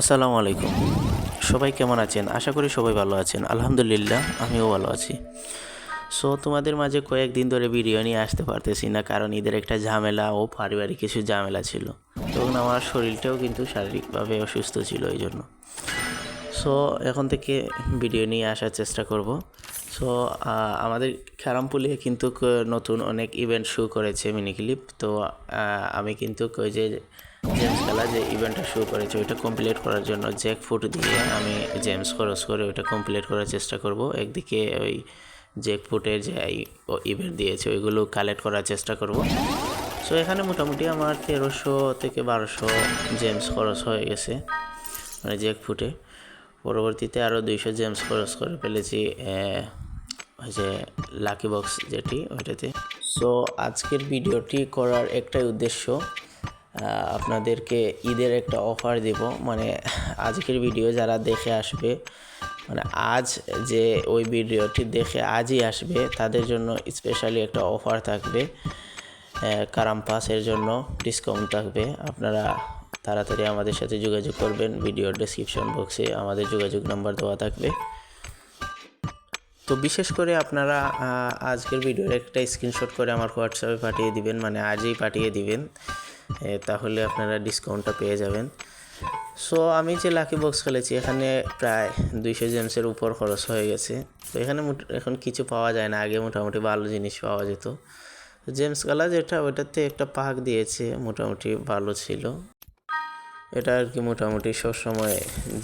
আসসালামু আলাইকুম। সবাই কেমন আছেন? আশা করি সবাই ভালো আছেন। আলহামদুলিল্লাহ, আমিও ভালো আছি। সো তোমাদের মাঝে কয়েকদিন ধরে ভিডিও নিয়ে আসতে পারতেছি না, কারণ ঈদের একটা ঝামেলা ও পারিবারিক কিছু ঝামেলা ছিল। তখন আমার শরীরটাও কিন্তু শারীরিকভাবে অসুস্থ ছিল এই জন্য সো এখন থেকে ভিডিও নিয়ে আসার চেষ্টা করব। সো আমাদের খারামপুলিয়ে কিন্তু নতুন অনেক ইভেন্ট শো করেছে মিনি ক্লিপ তো আমি কিন্তু ওই যে জেমস খেলা যে ইভেন্টটা শো করেছে, ওইটা কমপ্লিট করার জন্য জ্যাক ফুট দিয়ে আমি জেমস খরচ করে ওইটা কমপ্লিট করার চেষ্টা করব। একদিকে ওই জ্যাক ফুটের যে ইভেন্ট দিয়েছে, ওইগুলো কালেক্ট করার চেষ্টা করব। সো এখানে মোটামুটি আমার তেরোশো থেকে বারোশো জেমস খরচ হয়ে গেছে মানে জ্যাক ফুটে পরবর্তীতে আরও দুইশো জেমস খরচ করে ফেলেছি ওই যে লাকি বক্স যেটি, ওইটাতে। সো আজকের ভিডিওটি করার একটাই উদ্দেশ্য আপনাদেরকে ঈদের একটা অফার দেব। মানে আজকের ভিডিও যারা দেখে আসবে মানে আজ যে ওই ভিডিওটি দেখে আজই আসবে, তাদের জন্য স্পেশালি একটা অফার থাকবে। কারাম পাসের জন্য ডিসকাউন্ট থাকবে। আপনারা তাড়াতাড়ি আমাদের সাথে যোগাযোগ করবেন। ভিডিওর ডেসক্রিপশন বক্সে আমাদের যোগাযোগ নাম্বার দেওয়া থাকবে। তো বিশেষ করে আপনারা আজকের ভিডিওর একটা স্ক্রিনশট করে আমার হোয়াটসঅ্যাপে পাঠিয়ে দিবেন মানে আজই পাঠিয়ে দিবেন তাহলে আপনারা ডিসকাউন্টটা পেয়ে যাবেন। সো আমি যে লাকি বক্স খেলেছি এখানে প্রায় দুইশো জেমসের উপর খরচ হয়ে গেছে। তো এখানে এখন কিছু পাওয়া যায় না, আগে মোটামুটি ভালো জিনিস পাওয়া যেত। জেমস গালা যেটা ওইটাতে একটা পাক দিয়েছে, মোটামুটি ভালো ছিল। এটা আর কি মোটামুটি সবসময়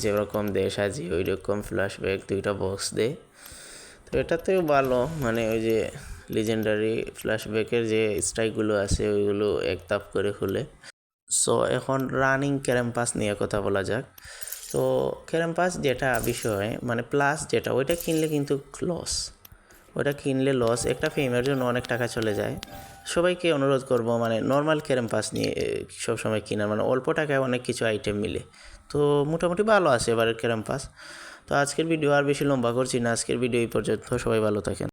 যেরকম দেয় সাজি ওই রকম ফ্ল্যাশব্যাক দুইটা বক্স দেয়। তো এটাতেও ভালো মানে ওই যে লিজেন্ডারি ফ্ল্যাশব্যাকের যে স্ট্রাইকগুলো আছে, ওইগুলো এক তাপ করে খুলে। সো এখন রানিং ক্যারাম্পাস নিয়ে কথা বলা যাক। তো ক্যারাম্পাস যেটা বিষয় মানে প্লাস যেটা, ওইটা কিনলে কিন্তু লস ওটা কিনলে লস একটা ফেমের জন্য অনেক টাকা চলে যায়। সবাইকে অনুরোধ করব মানে নর্মাল ক্যারাম্পাস নিয়ে সবসময় কেনার। মানে অল্প টাকায় অনেক কিছু আইটেম মিলে। তো মোটামুটি ভালো আছে এবারের ক্যারাম্পাস তো আজকের ভিডিও আর বেশি লম্বা করছি না। আজকের ভিডিও এই পর্যন্ত। সবাই ভালো থাকেন।